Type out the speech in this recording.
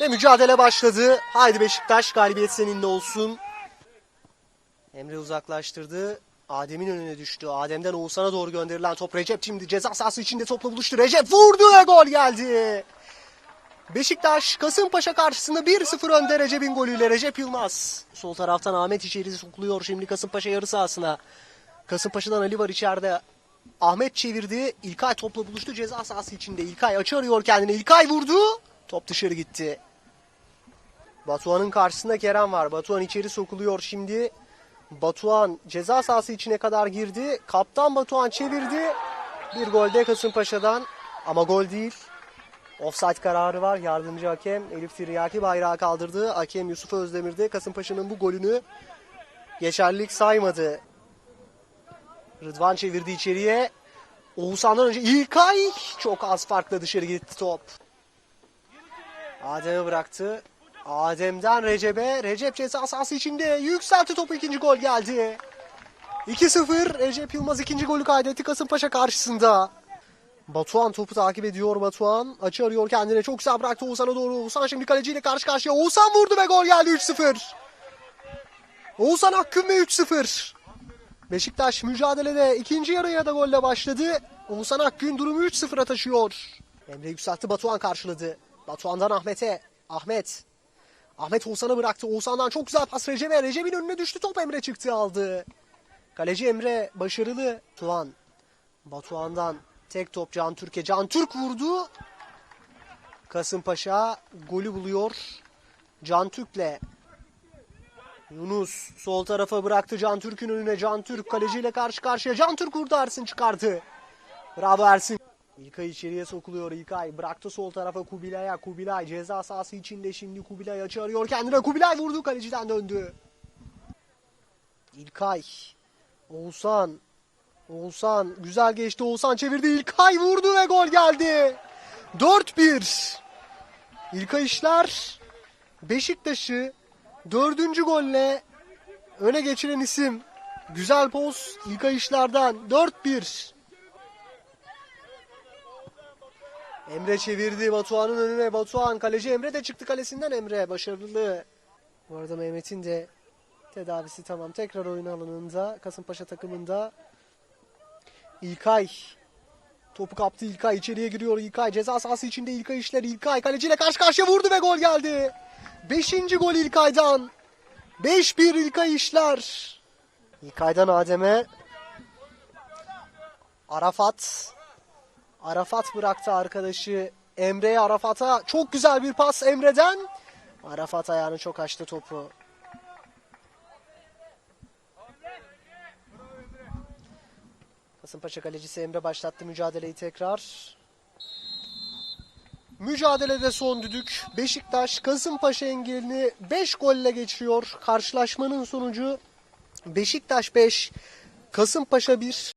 Ve mücadele başladı. Haydi Beşiktaş galibiyet seninle olsun. Emre uzaklaştırdı. Adem'in önüne düştü. Adem'den Oğuzhan'a doğru gönderilen top Recep şimdi ceza sahası içinde topla buluştu. Recep vurdu ve gol geldi. Beşiktaş Kasımpaşa karşısında 1-0 önde Recep'in golüyle Recep Yılmaz. Sol taraftan Ahmet içeri sokuluyor şimdi Kasımpaşa yarı sahasına. Kasımpaşa'dan Ali var içeride. Ahmet çevirdi. İlkay topla buluştu ceza sahası içinde. İlkay açı arıyor kendini. İlkay vurdu. Top dışarı gitti. Batuhan'ın karşısında Kerem var. Batuhan içeri sokuluyor şimdi. Batuhan ceza sahası içine kadar girdi. Kaptan Batuhan çevirdi. Bir gol de Kasımpaşa'dan ama gol değil. Offside kararı var. Yardımcı hakem Elif Tiryaki bayrağı kaldırdı. Hakem Yusuf Özdemir de Kasımpaşa'nın bu golünü geçerlilik saymadı. Rıdvan çevirdi içeriye. Oğuzhan'dan önce İlkay çok az farkla dışarı gitti top. Adem'e bıraktı. Adem'den Recep'e. Recep ceza sahası içinde yükseltti topu ikinci gol geldi. 2-0 Recep Yılmaz ikinci golü kaydetti Kasımpaşa karşısında. Batuhan topu takip ediyor Batuhan. Açı arıyor kendine. Çok güzel bıraktı Oğuzhan'a doğru. Oğuzhan şimdi kaleciyle karşı karşıya. Oğuzhan vurdu ve gol geldi 3-0. Oğuzhan Akgün ve 3-0. Beşiktaş mücadelede ikinci yarıya da golle başladı. Oğuzhan Akgün durumu 3-0'a taşıyor. Emre yükseltti Batuhan karşıladı. Batuhan'dan Ahmet'e. Ahmet. Ahmet Oğuzhan'a bıraktı. Oğuzhan'dan çok güzel pas Recep'e. Recep'in önüne düştü top Emre çıktı aldı. Kaleci Emre başarılı. Tuğan. Batuhan'dan tek top Can Türk'e. Can Türk vurdu. Kasımpaşa golü buluyor. Can Türk'le Yunus sol tarafa bıraktı Can Türk'ün önüne. Can Türk kaleciyle karşı karşıya. Can Türk vurdu Ersin çıkardı. Bravo Ersin. İlkay içeriye sokuluyor İlkay. Bıraktı sol tarafa Kubilay'a. Kubilay ceza sahası içinde şimdi Kubilay açı arıyor kendine. Kubilay vurdu kaleciden döndü. İlkay. Oğuzhan. Oğuzhan güzel geçti. Oğuzhan çevirdi. İlkay vurdu ve gol geldi. 4-1. İlkay İşler Beşiktaş'ı dördüncü golle öne geçiren isim. Güzel poz İlkay İşler'den 4-1. Emre çevirdi Batuhan'ın önüne. Batuhan kaleci Emre de çıktı kalesinden Emre. Başarılı. Bu arada Mehmet'in de tedavisi tamam. Tekrar oyun alanında Kasımpaşa takımında İlkay topu kaptı İlkay içeriye giriyor İlkay ceza sahası içinde İlkay işler İlkay kaleciyle karşı karşıya vurdu ve gol geldi. Beşinci gol İlkay'dan. 5-1 İlkay işler. İlkay'dan Adem'e Arafat Arafat bıraktı arkadaşı Emre'ye Arafat'a çok güzel bir pas Emre'den. Arafat ayağını çok açtı topu. Kasımpaşa kalecisi Emre başlattı mücadeleyi tekrar. Mücadelede son düdük. Beşiktaş Kasımpaşa engelini 5 golle geçiyor. Karşılaşmanın sonucu Beşiktaş 5, Kasımpaşa 1.